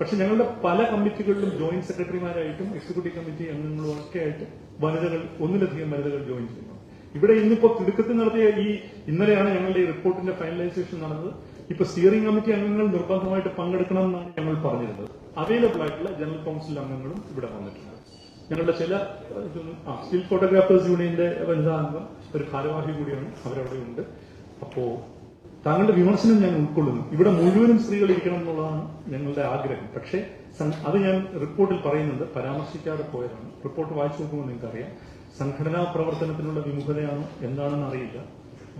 പക്ഷെ ഞങ്ങളുടെ പല കമ്മിറ്റികളിലും ജോയിന്റ് സെക്രട്ടറിമാരായിട്ടും എക്സിക്യൂട്ടീവ് കമ്മിറ്റി അംഗങ്ങളും ഒക്കെ ആയിട്ട് വനിതകൾ ഒന്നിലധികം വനിതകൾ ജോയിൻ ചെയ്യുന്നു. ഇവിടെ ഇന്നിപ്പോ തിടുക്കത്തിൽ നടത്തിയ ഈ ഇന്നലെയാണ് ഞങ്ങളുടെ ഈ റിപ്പോർട്ടിന്റെ ഫൈനലൈസേഷൻ നടന്നത്. ഇപ്പൊ സ്റ്റിയറിംഗ് കമ്മിറ്റി അംഗങ്ങൾ നിർബന്ധമായിട്ട് പങ്കെടുക്കണം എന്നാണ് ഞങ്ങൾ പറഞ്ഞിരുന്നത്. അവൈലബിൾ ആയിട്ടുള്ള ജനറൽ കൗൺസിൽ അംഗങ്ങളും ഇവിടെ വന്നിട്ടുണ്ട്. ഞങ്ങളുടെ ചില സ്റ്റിൽ ഫോട്ടോഗ്രാഫേഴ്സ് യൂണിയന്റെ വനിതാ അംഗം ഒരു ഭാരവാഹി കൂടിയാണ്. അവരവിടെ ഉണ്ട് അപ്പോ താങ്കളുടെ വിമർശനം ഞാൻ ഉൾക്കൊള്ളുന്നു. ഇവിടെ മുഴുവനും സ്ത്രീകൾ ഇരിക്കണം എന്നുള്ളതാണ് ഞങ്ങളുടെ ആഗ്രഹം. പക്ഷേ അത് ഞാൻ റിപ്പോർട്ടിൽ പറയുന്നുണ്ട്. പരാമർശിക്കാതെ പോയതാണ്. റിപ്പോർട്ട് വായിച്ചു നോക്കുമ്പോൾ നിങ്ങൾക്കറിയാം. സംഘടനാ പ്രവർത്തനത്തിനുള്ള വിമുഖതയാണോ എന്താണെന്ന് അറിയില്ല.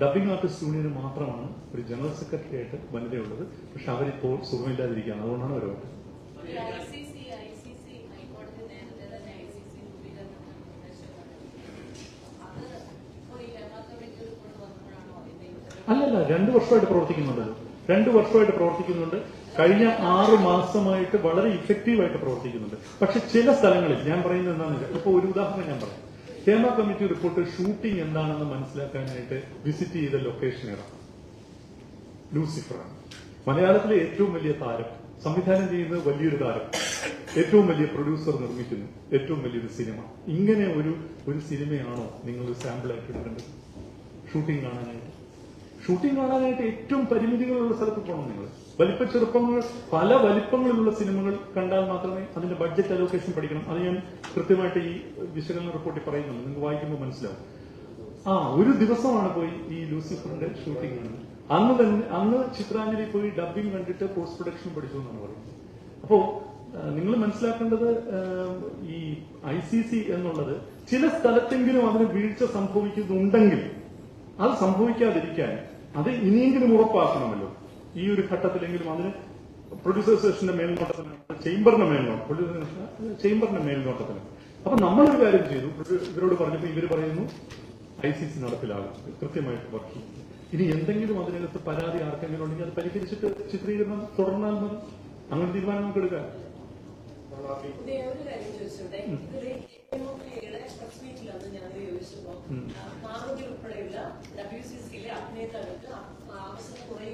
ഡബിംഗ് ആർട്ടിസ്റ്റ് യൂണിയന് മാത്രമാണ് ഒരു ജനറൽ സെക്രട്ടറി ആയിട്ട് വനിതയുള്ളത്. പക്ഷെ അവരിപ്പോൾ സുഖമില്ലാതിരിക്കുകയാണ്. അതുകൊണ്ടാണ് അവർ വന്നത് ICC, ICC, ഹൈക്കോടതി നേരത്തെ തന്നെ ICC രൂപീകരണം നിർദ്ദേശമാണ്. അത് ഇപ്പോൾ ഈ ഹേമ കമ്മിറ്റി റിപ്പോർട്ട് വന്നപ്പോഴാണോ അതിന്റെ ഇത്തരം അല്ലല്ല രണ്ടു വർഷമായിട്ട് പ്രവർത്തിക്കുന്നുണ്ടല്ലോ രണ്ടു വർഷമായിട്ട് പ്രവർത്തിക്കുന്നുണ്ട്. കഴിഞ്ഞ ആറ് മാസമായിട്ട് വളരെ ഇഫക്റ്റീവായിട്ട് പ്രവർത്തിക്കുന്നുണ്ട്. പക്ഷെ ചില സ്ഥലങ്ങളിൽ ഞാൻ പറയുന്നത് എന്താണെന്ന് വെച്ചാൽ ഇപ്പൊ ഒരു ഉദാഹരണം ഞാൻ പറയാം. കേരള കമ്മിറ്റി റിപ്പോർട്ട് ഷൂട്ടിംഗ് എന്താണെന്ന് മനസ്സിലാക്കാനായിട്ട് വിസിറ്റ് ചെയ്ത ലൊക്കേഷൻ ഏതാണ് ലൂസിഫറാണ്. മലയാളത്തിലെ ഏറ്റവും വലിയ താരം സംവിധാനം ചെയ്യുന്നത് വലിയൊരു താരം ഏറ്റവും വലിയ പ്രൊഡ്യൂസർ നിർമ്മിക്കുന്നു ഏറ്റവും വലിയൊരു സിനിമ. ഇങ്ങനെ ഒരു ഒരു സിനിമയാണോ നിങ്ങൾ സാമ്പിൾ ആയിട്ട് എടുക്കേണ്ടത് ഷൂട്ടിംഗ് കാണാനായിട്ട്. ഷൂട്ടിംഗ് കാണാനായിട്ട് ഏറ്റവും പരിമിതികളുള്ള സ്ഥലത്ത് പോകണം നിങ്ങൾ. വലിപ്പ ചെറുപ്പങ്ങൾ പല വലിപ്പങ്ങളിലുള്ള സിനിമകൾ കണ്ടാൽ മാത്രമേ അതിന്റെ ബഡ്ജറ്റ് അലോക്കേഷൻ പഠിക്കണം. അത് ഞാൻ കൃത്യമായിട്ട് ഈ വിശകലന റിപ്പോർട്ടിൽ പറയുന്നുണ്ട്. നിങ്ങൾക്ക് വായിക്കുമ്പോൾ മനസ്സിലാവും. ആ ഒരു ദിവസമാണ് പോയി ഈ ലൂസിഫറിന്റെ ഷൂട്ടിംഗ് അന്ന് തന്നെ അന്ന് ചിത്രാഞ്ജലി പോയി ഡബിംഗ് കണ്ടിട്ട് പോസ്റ്റ് പ്രൊഡക്ഷൻ പഠിച്ചു എന്നാണ് പറയുന്നത്. അപ്പോ നിങ്ങൾ മനസ്സിലാക്കേണ്ടത് ഈ ഐ സി സി എന്നുള്ളത് ചില സ്ഥലത്തെങ്കിലും അതിന് വീഴ്ച സംഭവിക്കുന്നുണ്ടെങ്കിൽ അത് സംഭവിക്കാതിരിക്കാൻ അത് ഇനിയെങ്കിലും ഉറപ്പാക്കണമല്ലോ. ഈ ഒരു ഘട്ടത്തിലെങ്കിലും അതിന് പ്രൊഡ്യൂസേഴ്സിന്റെ മേൽനോട്ടത്തിന് ചേംബറിന്റെ മേൽനോട്ടം പ്രൊഡ്യൂസേഴ്സിന്റെ ചേംബറിന്റെ മേൽനോട്ടത്തിന്. അപ്പൊ നമ്മളൊരു കാര്യം ചെയ്തു. ഇവരോട് പറഞ്ഞപ്പോ ഇവർ പറയുന്നു ഐ സി സി നടപ്പിലാകും കൃത്യമായിട്ട് വർക്ക് ചെയ്യും. ഇനി എന്തെങ്കിലും അതിനകത്ത് പരാതി ആർക്കെങ്കിലും ഉണ്ടെങ്കിൽ അത് പരിഹരിച്ചിട്ട് ചിത്രീകരണം തുടർന്നാൽ മതി. അങ്ങനെ തീരുമാനം നമുക്ക് എടുക്കാം. പാർവതി ഉൾപ്പെടെയുള്ള ഡബ്ല്യു സി സിയിലെ അഭിനേതാക്കൾക്ക് കുറെ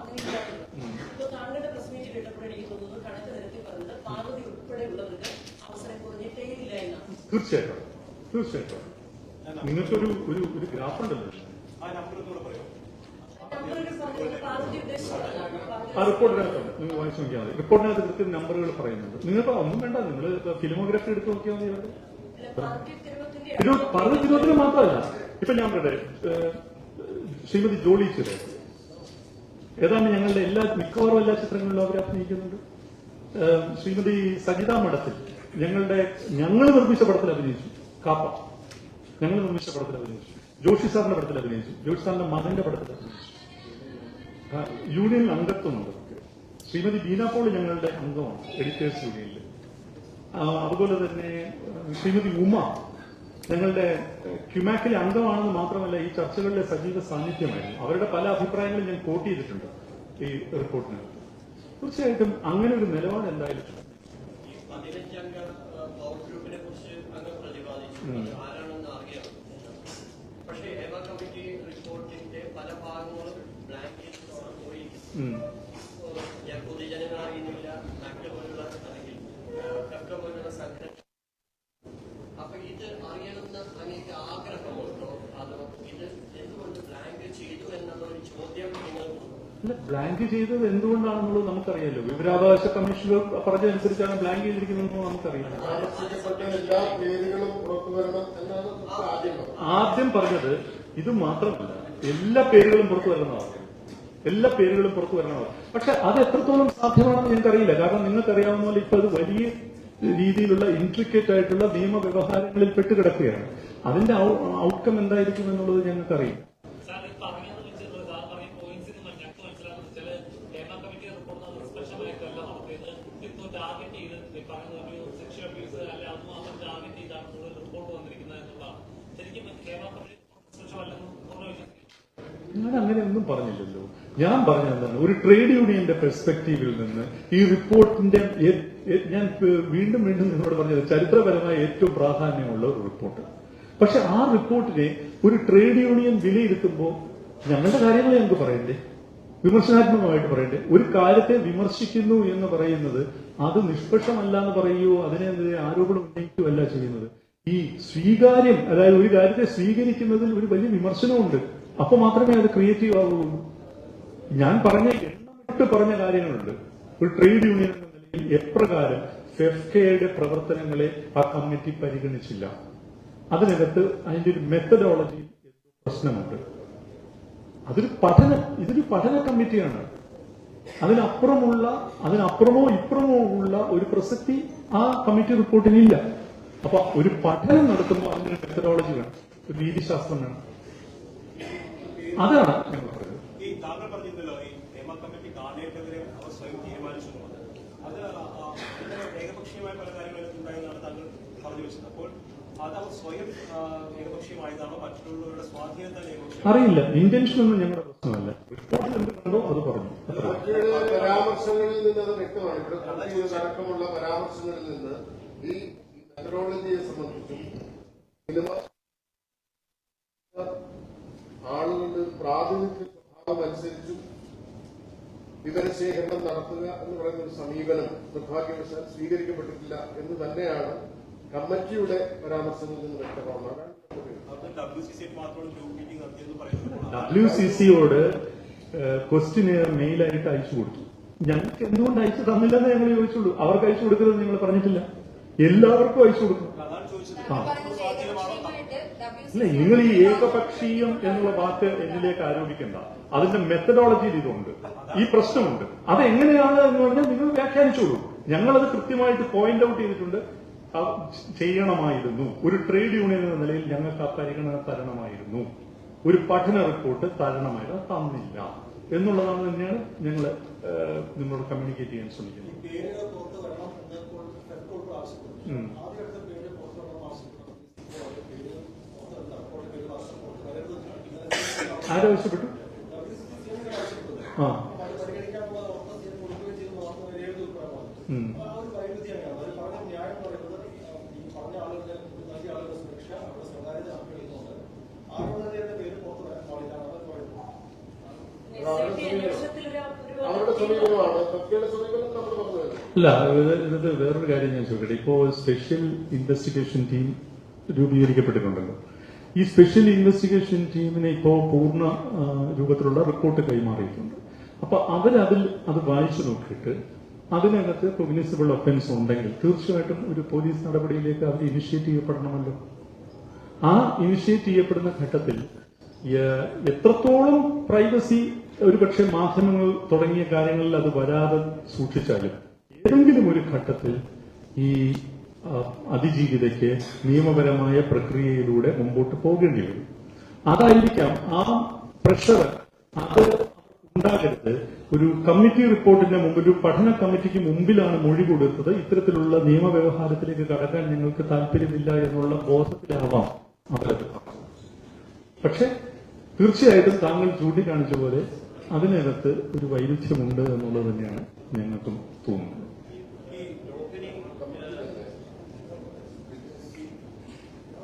അങ്ങനെ ഇല്ലായിരുന്നു ഇപ്പൊ താങ്കളുടെ പ്രസ് എനിക്ക് തോന്നുന്നു കണക്ക് നിരത്തി പറഞ്ഞത് പാർവതി ഉൾപ്പെടെയുള്ളവർക്ക് അവസരം കുറഞ്ഞിട്ടേ ഇല്ല എന്നാണ് തീർച്ചയായിട്ടും. തീർച്ചയായിട്ടും. നിങ്ങൾക്കൊരു ഒരു ഒരു ഗ്രാഫ് ഉണ്ടല്ലോ. ആ റിപ്പോർട്ടിനകത്തുണ്ട് നിങ്ങൾ വായിച്ചു നോക്കിയാൽ മതി. റിപ്പോർട്ടിനകത്ത് കൃത്യം നമ്പറുകൾ പറയുന്നുണ്ട്. നിങ്ങൾക്ക് ഒന്നും വേണ്ട. നിങ്ങൾ ഫിലിമോഗ്രാഫി എടുത്ത് നോക്കിയാൽ മതി. പറഞ്ഞ തിരുവത്തിന് മാത്രമല്ല. ഇപ്പൊ ഞാൻ പറയട്ടെ ശ്രീമതി ജോളി ചെറിയ ഏതാണ്ട് ഞങ്ങളുടെ എല്ലാ മിക്കവാറും എല്ലാ ചിത്രങ്ങളിലും അവർ അഭിനയിക്കുന്നുണ്ട്. ശ്രീമതി സജിത മഠത്തിൽ ഞങ്ങളുടെ ഞങ്ങൾ നിർമ്മിച്ച പടത്തിൽ അഭിനയിച്ചു. കാപ്പ. ഞങ്ങൾ നിർമ്മിച്ച പടത്തിൽ അഭിനയിച്ചു. ജോഷി സാറിന്റെ പടത്തിൽ അഭിനയിച്ചു. ജോഷി സാറിന്റെ മകന്റെ പടത്തിൽ അഭിനയിച്ചു. യൂണിയനിൽ അംഗത്വമുണ്ട്. ശ്രീമതി ബീന ഞങ്ങളുടെ അംഗമാണ് എഡിറ്റേഴ്സ് യൂണിയനിൽ അതുപോലെ തന്നെ ശ്രീമതി ഉമ ഞങ്ങളുടെ ക്യുമാക്കിലെ അംഗമാണെന്ന് മാത്രമല്ല ഈ ചർച്ചകളിലെ സജീവ സാന്നിധ്യമായിരുന്നു. അവരുടെ പല അഭിപ്രായങ്ങളും ഞാൻ കോട്ട് ചെയ്തിട്ടുണ്ട് ഈ റിപ്പോർട്ടിനകത്ത് തീർച്ചയായിട്ടും അങ്ങനെ ഒരു നിലപാട് എന്തായാലും പക്ഷേ കമ്മിറ്റി റിപ്പോർട്ടിന്റെ പല ഭാഗങ്ങളും പൊതുജനങ്ങൾ അറിയുന്നില്ല കക്ക പോലുള്ള സംഘടന. അപ്പൊ ഇത് അറിയണമെന്ന് അങ്ങേക്ക് ആഗ്രഹമുണ്ടോ? അതോ ഇത് എന്തുകൊണ്ട് ബ്ലാങ്ക് ചെയ്തു എന്നുള്ള ഒരു ചോദ്യം നിങ്ങൾക്ക് അല്ല ബ്ലാങ്ക് ചെയ്തത് എന്തുകൊണ്ടാണെന്നുള്ളത് നമുക്കറിയാലോ. വിവരാവകാശ കമ്മീഷൻ പറഞ്ഞതനുസരിച്ചാണ് ബ്ലാങ്ക് ചെയ്തിരിക്കുന്നതെന്ന് നമുക്കറിയാം. പരാമർശിക്കപ്പെട്ട എല്ലാ പേരുകളും പുറത്തു വരണം എന്നാണ് ആദ്യം പറഞ്ഞത്. ആദ്യം പറഞ്ഞത് ഇത് മാത്രമല്ല എല്ലാ പേരുകളും പുറത്തു വരണമെന്നാണ് എല്ലാ പേരുകളും പുറത്തു വരണമെന്നാണ് പക്ഷെ അത് എത്രത്തോളം സാധ്യമാണെന്ന് ഞങ്ങൾക്കറിയില്ല കാരണം നിങ്ങൾക്കറിയാവുന്ന പോലെ ഇപ്പൊ അത് വലിയ രീതിയിലുള്ള ഇൻട്രിക്കേറ്റ് ആയിട്ടുള്ള നിയമവ്യവഹാരങ്ങളിൽ പെട്ടുകിടക്കുകയാണ്. അതിന്റെ ഔട്ട്കം എന്തായിരിക്കും എന്നുള്ളത് ഞങ്ങൾക്ക് അറിയാം വിശ്വസിക്കുന്നു അങ്ങനെയൊന്നും പറഞ്ഞില്ലല്ലോ. ഞാൻ പറഞ്ഞു തന്നെ ഒരു ട്രേഡ് യൂണിയന്റെ പെർസ്പെക്റ്റീവിൽ നിന്ന് ഈ റിപ്പോർട്ടിന്റെ ഞാൻ വീണ്ടും വീണ്ടും നിങ്ങളോട് പറഞ്ഞത് ചരിത്രപരമായ ഏറ്റവും പ്രാധാന്യമുള്ള ഒരു റിപ്പോർട്ട്. പക്ഷെ ആ റിപ്പോർട്ടിനെ ഒരു ട്രേഡ് യൂണിയൻ വിലയിരുത്തുമ്പോൾ ഞങ്ങളുടെ കാര്യങ്ങൾ ഞങ്ങൾക്ക് പറയണ്ടേ? വിമർശനാത്മകമായിട്ട് പറയട്ടെ ഒരു കാര്യത്തെ വിമർശിക്കുന്നു എന്ന് പറയുന്നത് അത് നിഷ്പക്ഷമല്ല എന്ന് പറയുകയോ അതിനെതിരെ ആരോപണം ഉന്നയിക്കുകയല്ല ചെയ്യുന്നത്. ഈ സ്വീകാര്യം അതായത് ഒരു കാര്യത്തെ സ്വീകരിക്കുന്നതിൽ ഒരു വലിയ വിമർശനമുണ്ട്. അപ്പോൾ മാത്രമേ അത് ക്രിയേറ്റീവ് ആവുകയുള്ളൂ. ഞാൻ പറഞ്ഞ എണ്ണമിട്ട് പറഞ്ഞ കാര്യങ്ങളുണ്ട്. ഒരു ട്രേഡ് യൂണിയൻ എന്ന നിലയിൽ എപ്രകാരം ഫെഫ്കയുടെ പ്രവർത്തനങ്ങളെ ആ കമ്മിറ്റി പരിഗണിച്ചില്ല. അതിനകത്ത് അതിന്റെ ഒരു മെത്തഡോളജി പ്രശ്നമുണ്ട്. അതൊരു പഠന ഇതൊരു പഠന കമ്മിറ്റിയാണ് അതിനപ്പുറമുള്ള അതിനപ്പുറമോ ഇപ്പുറമോ ഉള്ള ഒരു പ്രസക്തി ആ കമ്മിറ്റി റിപ്പോർട്ടിനില്ല അപ്പൊ ഒരു പഠനം നടത്തുമ്പോൾ അതിനൊരു മെത്തഡോളജി വേണം. ഒരു രീതിശാസ്ത്രം വേണം. അതാണ് ഞങ്ങൾ പറയുന്നത് ഈ താങ്കൾ പറഞ്ഞിരുന്നല്ലോ ഈ നിയമ കമ്മിറ്റി കാണേണ്ടവരെ അവർ സ്വയം തീരുമാനിച്ചു എന്നുള്ളത് അത് ഇങ്ങനെ ഏകപക്ഷീയമായ പല കാര്യങ്ങളും ഉണ്ടായെന്നാണ് താങ്കൾ പറഞ്ഞു വെച്ചത് അപ്പോൾ അത് സ്വയം ആ, ഏകപക്ഷീയമായതാണോ? മറ്റുള്ളവരുടെ സ്വാധീനത്താൽ ഏകപക്ഷീയം അറിയില്ല. ഇന്റൻഷൻ ഒന്നും ഞങ്ങളുടെ പ്രശ്നമല്ല. റിപ്പോർട്ടിൽ എന്ത് കണ്ടോ അത് പറഞ്ഞു. പരാമർശങ്ങളിൽ നിന്ന് അത് വ്യക്തമാണ്. ഇവിടെ അടക്കമുള്ള പരാമർശങ്ങളിൽ നിന്ന് ഈ മെത്തഡോളജിയെ സംബന്ധിച്ചും സിനിമ ആളുകളുടെ പ്രാതിനിധ്യ സ്വഭാവം അനുസരിച്ചും വിവരശേഖരണം നടത്തുക എന്ന് പറയുന്ന ഒരു സമീപനം നിർഭാഗ്യവശാൽ സ്വീകരിക്കപ്പെട്ടിട്ടില്ല എന്ന് തന്നെയാണ് കമ്മിറ്റിയുടെ പരാമർശങ്ങളിൽ നിന്ന് വ്യക്തമാകുന്നത് ഡബ്ല്യു സി സിയോട് ക്വസ്റ്റിന് മെയിലായിട്ട് അയച്ചു കൊടുത്തു. ഞങ്ങൾക്ക് എന്തുകൊണ്ട് അയച്ചു തന്നില്ലെന്ന് ഞങ്ങൾ ചോദിച്ചുള്ളൂ. അവർക്ക് അയച്ചു കൊടുക്കുന്നത് നിങ്ങൾ പറഞ്ഞിട്ടില്ല. എല്ലാവർക്കും അയച്ചു കൊടുക്കും ആ. ഇല്ല നിങ്ങൾ ഈ ഏകപക്ഷീയം എന്നുള്ള വാക്ക് എന്നിലേക്ക് ആരോപിക്കണ്ട. അതിന്റെ മെത്തഡോളജിയിൽ ഇതുണ്ട്. ഈ പ്രശ്നമുണ്ട്. അത് എങ്ങനെയാണ് എന്ന് പറഞ്ഞാൽ നിങ്ങൾ വ്യാഖ്യാനിച്ചോളൂ. ഞങ്ങളത് കൃത്യമായിട്ട് പോയിന്റ് ഔട്ട് ചെയ്തിട്ടുണ്ട്. ചെയ്യണമായിരുന്നു. ഒരു ട്രേഡ് യൂണിയൻ എന്ന നിലയിൽ ഞങ്ങൾക്ക് ആ പരിഗണന തരണമായിരുന്നു. ഒരു പഠന റിപ്പോർട്ട് തരണമായിരുന്നു. തന്നില്ല. എന്നുള്ളതാണ് തന്നെയാണ് ഞങ്ങൾ നിങ്ങളോട് കമ്മ്യൂണിക്കേറ്റ് ചെയ്യാൻ ശ്രമിക്കുന്നത്. പറഞ്ഞു ആ. അല്ല ഇത് ഇത് വേറൊരു കാര്യം ഞാൻ ചോദിക്കട്ടെ. ഇപ്പോ സ്പെഷ്യൽ ഇൻവെസ്റ്റിഗേഷൻ ടീം രൂപീകരിക്കപ്പെട്ടിട്ടുണ്ടല്ലോ. ഈ സ്പെഷ്യൽ ഇൻവെസ്റ്റിഗേഷൻ ടീമിനെ ഇപ്പോ പൂർണ രൂപത്തിലുള്ള റിപ്പോർട്ട് കൈമാറിയിട്ടുണ്ട്. അപ്പൊ അവരതിൽ അത് വായിച്ചു നോക്കിയിട്ട് അതിനകത്ത് കൊഗ്നിസിബിൾ ഒഫൻസ് ഉണ്ടെങ്കിൽ തീർച്ചയായിട്ടും ഒരു പോലീസ് നടപടിയിലേക്ക് അവർ ഇനിഷ്യേറ്റ് ചെയ്യപ്പെടണമല്ലോ. ആ ഇനിഷ്യേറ്റ് ചെയ്യപ്പെടുന്ന ഘട്ടത്തിൽ എത്രത്തോളം പ്രൈവസി ഒരുപക്ഷെ മാധ്യമങ്ങൾ തുടങ്ങിയ കാര്യങ്ങളിൽ അത് വരാതെ സൂക്ഷിച്ചാലും ഏതെങ്കിലും ഒരു ഘട്ടത്തിൽ ഈ അതിജീവിതയ്ക്ക് നിയമപരമായ പ്രക്രിയയിലൂടെ മുമ്പോട്ട് പോകേണ്ടി വരും. അതായിരിക്കാം ആ പ്രഷർ അത് ഉണ്ടാകരുത്. ഒരു കമ്മിറ്റി റിപ്പോർട്ടിന്റെ മുമ്പ് ഒരു പഠന കമ്മിറ്റിക്ക് മുമ്പിലാണ് മൊഴി കൊടുത്തത്. ഇത്തരത്തിലുള്ള നിയമവ്യവഹാരത്തിലേക്ക് കടക്കാൻ നിങ്ങൾക്ക് താല്പര്യമില്ല എന്നുള്ള ബോധത്തിലാവാം അവരത് പക്ഷെ തീർച്ചയായിട്ടും താങ്കൾ ചൂണ്ടിക്കാണിച്ച പോലെ അതിനകത്ത് ഒരു വൈരുദ്ധ്യമുണ്ട് എന്നുള്ളത് തന്നെയാണ് ഞങ്ങൾക്കും തോന്നുന്നത് ഈ രോഹിണി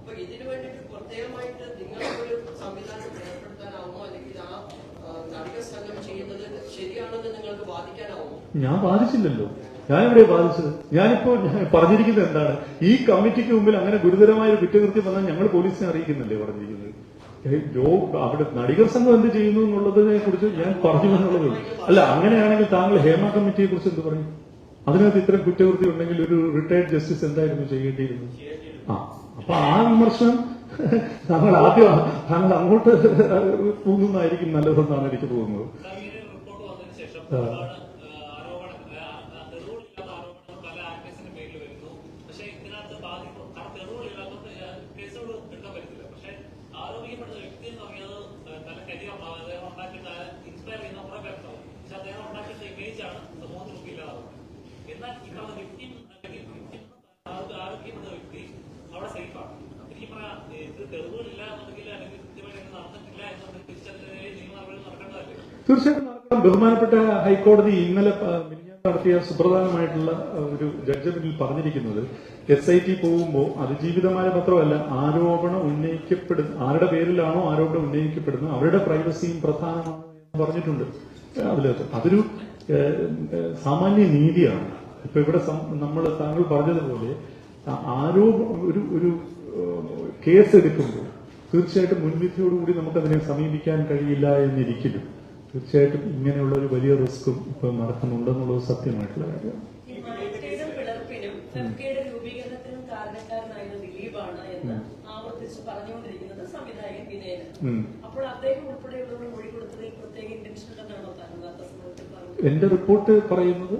അപ്പൊ ഇതിനു വേണ്ടിയിട്ട് പ്രത്യേകമായിട്ട് നിങ്ങൾക്കൊരു സംവിധാനം ഏർപ്പെടുത്താനാവുമോ? അല്ലെങ്കിൽ ആ നടിക സംഘം ചെയ്യുന്നത് ശരിയാണെന്ന് നിങ്ങൾക്ക് ബാധിക്കാനാവുമോ ഞാൻ ബാധിച്ചില്ലല്ലോ ഞാൻ ഇവിടെ ബാധിച്ചത് ഞാനിപ്പോ പറഞ്ഞിരിക്കുന്നത് എന്താണ്? ഈ കമ്മിറ്റിക്ക് മുമ്പിൽ അങ്ങനെ ഗുരുതരമായ ഒരു കുറ്റകൃത്യം വന്നാൽ ഞങ്ങൾ പോലീസിനെ അറിയിക്കുന്നില്ലേ പറഞ്ഞിരിക്കുന്നത്? അവിടെ നടികർ സംഘം എന്ത് ചെയ്യുന്നു എന്നുള്ളതിനെ കുറിച്ച് ഞാൻ പറഞ്ഞു എന്നുള്ളത് അല്ല അങ്ങനെയാണെങ്കിൽ താങ്കൾ ഹേമ കമ്മിറ്റിയെ കുറിച്ച് എന്ത് പറയും അതിനകത്ത് ഇത്തരം കുറ്റകൃത്യം ഉണ്ടെങ്കിൽ ഒരു റിട്ടയർഡ് ജസ്റ്റിസ് എന്തായിരുന്നു ചെയ്യേണ്ടിയിരുന്നത്? ആ. അപ്പൊ ആ വിമർശനം നമ്മൾ ആദ്യം താങ്കൾ അങ്ങോട്ട് പോകുന്നതായിരിക്കും നല്ലതെന്നാണ് എനിക്ക് തോന്നുന്നത് വ്യക്തി ഇൻസ്പയർ ചെയ്യുന്ന സമൂഹത്തിൽ എന്നാൽ ഈ പറഞ്ഞ വിക്ടിം അല്ലെങ്കിൽ വിക്ടിം ആരോഗ്യം എന്ന വ്യക്തി അവിടെ സേഫാണ് എനിക്ക് പറയാം ഇത് തെളിവുകളില്ല എന്നുണ്ടെങ്കിൽ അല്ലെങ്കിൽ കൃത്യമായിട്ട് ഇത് നടന്നിട്ടില്ല എന്നുണ്ടെങ്കിൽ തിരിച്ചതിനെതിരെ നിയമ നടപടികൾ നടക്കേണ്ടതല്ലേ തീർച്ചയായിട്ടും. ബഹുമാനപ്പെട്ട ഹൈക്കോടതി ഇന്നലെ നടത്തിയ സുപ്രധാനമായിട്ടുള്ള ഒരു ജഡ്ജ്മെന്റിൽ പറഞ്ഞിരിക്കുന്നത് എസ് ഐ ടി പോകുമ്പോൾ അതിജീവിതമായ പത്രമല്ല ആരോപണം ഉന്നയിക്കപ്പെടുന്ന ആരുടെ പേരിലാണോ ആരോപണം ഉന്നയിക്കപ്പെടുന്നത് അവരുടെ പ്രൈവസിയും പ്രധാനമാണ് എന്ന് പറഞ്ഞിട്ടുണ്ട്. അതിലകത്ത്. അതൊരു സാമാന്യ നീതിയാണ്. ഇപ്പൊ ഇവിടെ നമ്മൾ താങ്കൾ പറഞ്ഞതുപോലെ ആരോപ ഒരു ഒരു ഏഹ്, കേസ് എടുക്കുമ്പോൾ തീർച്ചയായിട്ടും മുൻവിധിയോടുകൂടി നമുക്കതിനെ സമീപിക്കാൻ കഴിയില്ല എന്നിരിക്കലും തീർച്ചയായിട്ടും ഇങ്ങനെയുള്ള ഒരു വലിയ റിസ്ക്കും ഇപ്പൊ നടക്കുന്നുണ്ടെന്നുള്ളത് സത്യമായിട്ടുള്ള കാര്യമാണ് പറഞ്ഞുകൊണ്ടിരിക്കുന്നത് സംവിധായകൻ. അപ്പോൾ അദ്ദേഹം ഉൾപ്പെടെയുള്ളവർ മൊഴി പ്രത്യേക എന്റെ റിപ്പോർട്ട് പറയുന്നത്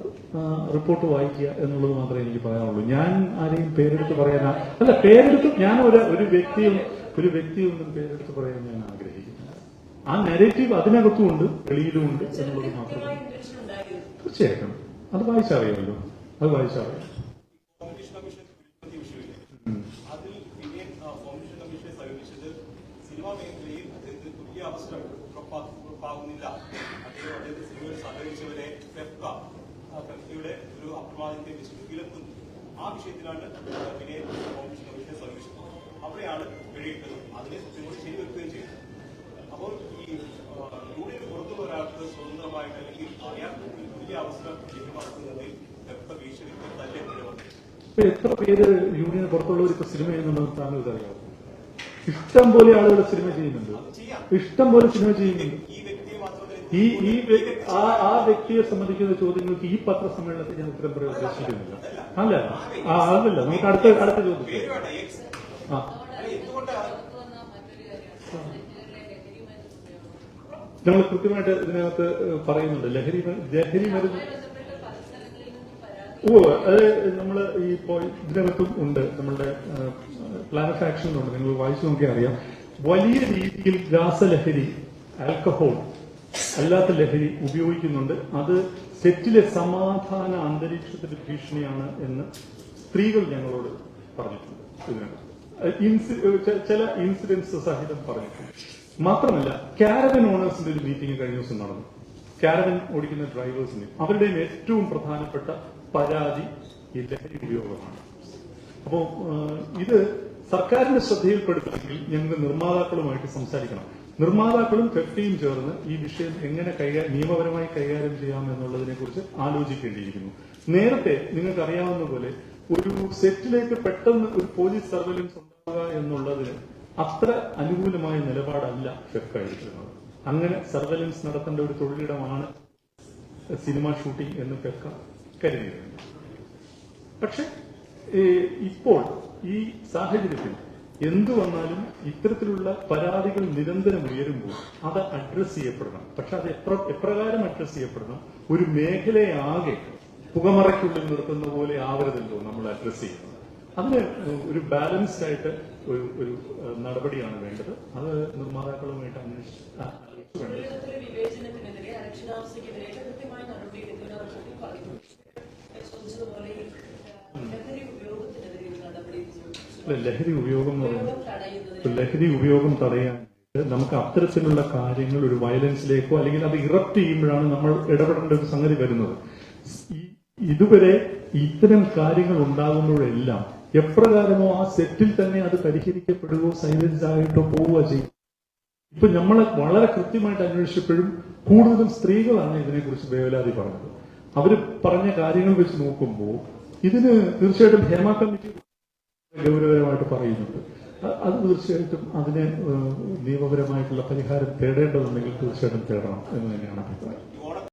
റിപ്പോർട്ട് വായിക്കുക എന്നുള്ളത് മാത്രമേ എനിക്ക് പറയാനുള്ളൂ. ഞാൻ ആരെയും പേരെടുത്ത് പറയാൻ അല്ല പേരെടുത്ത് ഞാൻ ഒരു ഒരു വ്യക്തിയും ഒരു വ്യക്തിയൊന്നും പേരെടുത്ത് പറയാൻ ഞാൻ ആഗ്രഹിക്കുന്നില്ല. ആ നെഗറ്റീവ് അതിനകത്തും ഉണ്ട് വെളിയിലും ഉണ്ട് എന്നുള്ളത് മാത്രമേ തീർച്ചയായിട്ടും. അത് വായിച്ചറിയാമല്ലോ. അത് വായിച്ചറിയാം. കോമ്പറ്റീഷൻ കമ്മീഷനെ സമീപിച്ചത് സിനിമാ മേഖലയിൽ അദ്ദേഹത്തിന് തുല്യ അവസരം ഉറപ്പാ- ഉറപ്പാകുന്നില്ല. അദ്ദേഹം അദ്ദേഹത്തെ സിനിമയിൽ സഹകരിച്ചവരെ ഫെഫ്ക ആ ഫെഫ്കയുടെ ഒരു അപ്രമാദിത്യം വിലക്കുന്നു. ആ വിഷയത്തിലാണ് പിന്നെ കോമ്പറ്റീഷൻ കമ്മീഷനെ സമീപിച്ചത്. അവിടെയാണ് പിഴയിട്ടത്. അതിനെ ഇപ്പൊ എത്ര പേര് യൂണിയന് പുറത്തുള്ളവർ ഇപ്പൊ സിനിമ ചെയ്യുന്നുണ്ടെന്ന് താങ്കൾക്ക് അറിയാം ഇഷ്ടം പോലെ ആളുകൾ സിനിമ ചെയ്യുന്നുണ്ട്. ഇഷ്ടം പോലെ സിനിമ ചെയ്യുന്നുണ്ട്. ഈ ഈ ആ വ്യക്തിയെ സംബന്ധിക്കുന്ന ചോദ്യങ്ങൾക്ക് ഈ പത്രസമ്മേളനത്തിൽ ഞാൻ ഉത്തരം പറയാൻ ഉദ്ദേശിക്കുന്നില്ല. അല്ല ആ അതല്ല നമുക്ക് അടുത്ത അടുത്ത ചോദ്യം ആ. നമ്മൾ കൃത്യമായിട്ട് ഇതിനകത്ത് പറയുന്നുണ്ട്. ലഹരി ലഹരി മരുന്ന് അതുമായി ബന്ധപ്പെട്ട് പല സ്ഥലങ്ങളിൽ നിന്നും പരാതി ഓ അത് നമ്മൾ ഈ ഇതിനകത്തും ഉണ്ട്. നമ്മളുടെ പ്ലാൻ ഓഫ് ഉണ്ട്. നിങ്ങൾ വായിച്ചു നോക്കിയാൽ അറിയാം. വലിയ രീതിയിൽ രാസലഹരി ആൽക്കഹോൾ അല്ലാത്ത ലഹരി ഉപയോഗിക്കുന്നുണ്ട്. അത് സെറ്റിലെ സമാധാന അന്തരീക്ഷത്തിന്റെ ഭീഷണിയാണ് എന്ന് സ്ത്രീകൾ ഞങ്ങളോട് പറഞ്ഞിട്ടുണ്ട് ചില ഇൻസിഡൻസ് സഹിതം പറഞ്ഞിട്ടുണ്ട്. മാത്രമല്ല കാരവൻ ഓണേഴ്സിന്റെ ഒരു മീറ്റിംഗ് കഴിഞ്ഞ ദിവസം നടന്നു. കാരവൻ ഓടിക്കുന്ന ഡ്രൈവേഴ്സിന് അവരുടെയും ഏറ്റവും പ്രധാനപ്പെട്ട പരാതി ഈ ലഹരി ഉപയോഗമാണ് അപ്പോ ഇത് സർക്കാരിന്റെ ശ്രദ്ധയിൽപ്പെടുത്തണമെങ്കിൽ ഞങ്ങൾ നിർമ്മാതാക്കളുമായിട്ട് സംസാരിക്കണം. നിർമ്മാതാക്കളും ഫെഫ്റ്റിയും ചേർന്ന് ഈ വിഷയം എങ്ങനെ കൈകാര്യം നിയമപരമായി കൈകാര്യം ചെയ്യാം എന്നുള്ളതിനെ കുറിച്ച് ആലോചിക്കേണ്ടിയിരിക്കുന്നു. നേരത്തെ നിങ്ങൾക്കറിയാവുന്ന പോലെ ഒരു സെറ്റിലേക്ക് പെട്ടെന്ന് ഒരു പോലീസ് സർവൈലൻസ് ഉണ്ടാവുക എന്നുള്ളതിന് അത്ര അനുകൂലമായ നിലപാടല്ല ഫെഫ് എടുക്കുന്നത് അങ്ങനെ സർവൈലൻസ് നടത്തേണ്ട ഒരു തൊഴിലിടമാണ് സിനിമ ഷൂട്ടിംഗ് എന്ന് ഫെഫ്ക കരുതിയിരുന്നു. പക്ഷെ ഇപ്പോൾ ഈ സാഹചര്യത്തിൽ എന്തു വന്നാലും ഇത്തരത്തിലുള്ള പരാതികൾ നിരന്തരം ഉയരുമ്പോൾ അത് അഡ്രസ് ചെയ്യപ്പെടണം. പക്ഷെ അത് എപ്ര എപ്രകാരം അഡ്രസ് ചെയ്യപ്പെടണം? ഒരു മേഖലയാകെ പുകമറയ്ക്കുള്ളിൽ നിർത്തുന്ന പോലെ ആവരുതല്ലോ നമ്മൾ അഡ്രസ് ചെയ്യുന്നത് അതിന് ഒരു ബാലൻസ്ഡ് ആയിട്ട് ഒരു ഒരു നടപടിയാണ് വേണ്ടത്. അത് നിർമ്മാതാക്കളുമായിട്ട് അന്വേഷിച്ച് ലഹരി ഉപയോഗം ലഹരി ഉപയോഗം തടയാൻ നമുക്ക് അത്തരത്തിലുള്ള കാര്യങ്ങൾ ഒരു വയലൻസിലേക്കോ അല്ലെങ്കിൽ അത് ഇറപ്റ്റ് ചെയ്യുമ്പോഴാണ് നമ്മൾ ഇടപെടേണ്ട ഒരു സംഗതി വരുന്നത്. ഇതുവരെ ഇത്തരം കാര്യങ്ങൾ ഉണ്ടാകുമ്പോഴെല്ലാം എപ്രകാരമോ ആ സെറ്റിൽ തന്നെ അത് പരിഹരിക്കപ്പെടുകയോ സൈലൻസ് ആയിട്ടോ പോവുക ചെയ്യും. ഇപ്പൊ നമ്മൾ വളരെ കൃത്യമായിട്ട് അന്വേഷിച്ചപ്പോഴും കൂടുതലും സ്ത്രീകളാണ് ഇതിനെക്കുറിച്ച് വേവലാതി പറഞ്ഞത്. അവർ പറഞ്ഞ കാര്യങ്ങൾ വെച്ച് നോക്കുമ്പോൾ ഇതിന് തീർച്ചയായിട്ടും ഹേമ കമ്മിറ്റി ഗൗരവപരമായിട്ട് പറയുന്നുണ്ട്. അത് തീർച്ചയായിട്ടും അതിന് നിയമപരമായിട്ടുള്ള പരിഹാരം തേടേണ്ടതുണ്ടെങ്കിൽ തീർച്ചയായിട്ടും തേടണം എന്ന് തന്നെയാണ് അഭിപ്രായം.